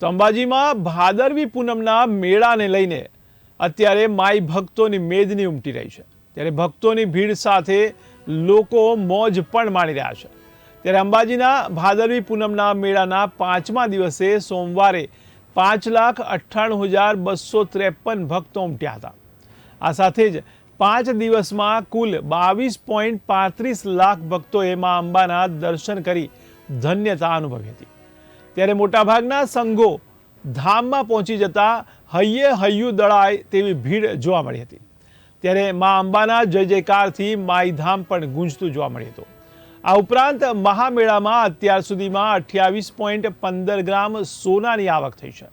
તો અંબાજીમાં ભાદરવી પૂનમના મેળાને લઈને અત્યારે માઈ ભક્તોની મેદની ઉમટી રહી છે. ત્યારે ભક્તોની ભીડ સાથે લોકો મોજ પણ માણી રહ્યા છે. ત્યારે અંબાજીના ભાદરવી પૂનમના મેળાના પાંચમા દિવસે સોમવારે પાંચ લાખ અઠ્ઠાણું હજાર બસો ત્રેપન ભક્તો ઉમટ્યા હતા. આ સાથે જ પાંચ દિવસમાં કુલ બાવીસ પોઈન્ટ પાંત્રીસ લાખ ભક્તોએ મા અંબાના દર્શન કરી ધન્યતા અનુભવી હતી. ત્યારે મોટાભાગના સંઘો ધામમાં પહોંચી જતા હૈયે હૈયું દળાય તેવી ભીડ જોવા મળી હતી. ત્યારે મા અંબાના જય જયકારથી માઈધામ પણ ગુંજતું જોવા મળ્યું હતું. આ ઉપરાંત મહામેળામાં અત્યાર સુધીમાં અઠ્યાવીસ પોઈન્ટ પંદર ગ્રામ સોનાની આવક થઈ છે.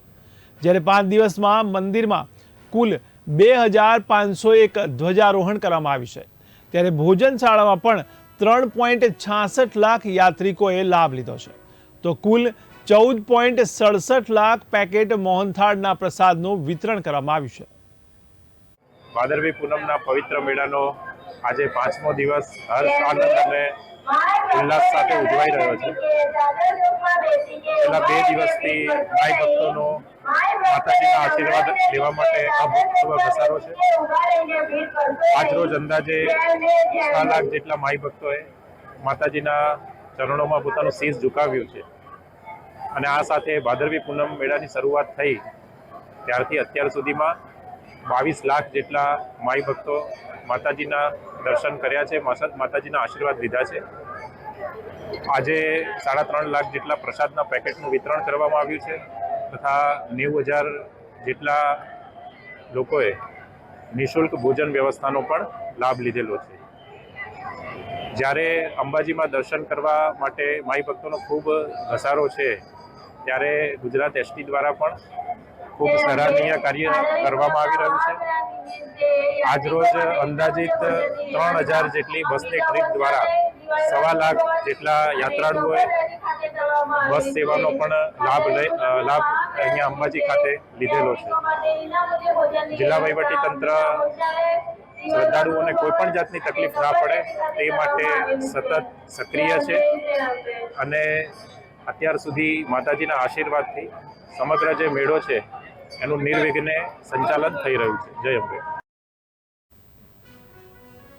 જ્યારે પાંચ દિવસમાં મંદિરમાં કુલ બે હજાર પાંચસો એક ધ્વજારોહણ કરવામાં આવ્યું છે. ત્યારે ભોજનશાળામાં પણ ત્રણ પોઈન્ટ છાસઠ લાખ યાત્રિકોએ લાભ લીધો છે. તો કુલ ચૌદ પોઈન્ટ સડસઠ લાખ પેકેટ મોહનથાળના પ્રસાદનું વિતરણ કરવામાં આવ્યું છે. ભાદરવી પૂનમના પવિત્ર મેળાનો આજે પાંચમો દિવસ હર્ષ આનંદ અને ઉલ્લાસ સાથે ઉજવાઈ રહ્યો છે. છેલ્લા બે દિવસથી માઈ ભક્તોનો માતાજીના આશીર્વાદ લેવા માટે અભૂતપૂર્વ ઘસારો છે. આજરોજ અંદાજે છ લાખ જેટલા માય ભક્તોએ માતાજીના ચરણોમાં પોતાનું શીશ ઝુકાવ્યું છે. અને આ સાથે ભાદરવી પૂનમ મેળાની શરૂઆત થઈ. ત્યારથી અત્યાર સુધીમાં બાવીસ લાખ જેટલા માઈ ભક્તો માતાજીના દર્શન કર્યા છે માતાજીના આશીર્વાદ લીધા છે. આજે સાડા ત્રણ લાખ જેટલા પ્રસાદના પેકેટનું વિતરણ કરવામાં આવ્યું છે તથા નેવું હજાર જેટલા લોકોએ નિઃશુલ્ક ભોજન વ્યવસ્થાનો પણ લાભ લીધેલો છે. જ્યારે અંબાજીમાં દર્શન કરવા માટે માઈ ભક્તોનો ખૂબ ઘસારો છે ત્યારે ગુજરાત એસટી દ્વારા પણ ખૂબ સરાહનીય કાર્ય કરવામાં આવી રહ્યું છે. આજરોજ અંદાજિત ત્રણ હજાર જેટલી બસની ટ્રીપ દ્વારા સવા લાખ જેટલા યાત્રાળુઓએ બસ સેવાનો પણ લાભ લઈ લાભ અહીંયા અંબાજી ખાતે લીધેલો છે. જિલ્લા વહીવટી તંત્ર શ્રદ્ધાળુઓને કોઈ પણ જાતની તકલીફ ના પડે તે માટે સતત સક્રિય છે. અને અત્યાર સુધી માતાજીના આશીર્વાદથી સમગ્ર જે મેળો છે, એનું નિર્વિઘ્ને સંચાલન થઈ રહ્યું છે. જય અંબે.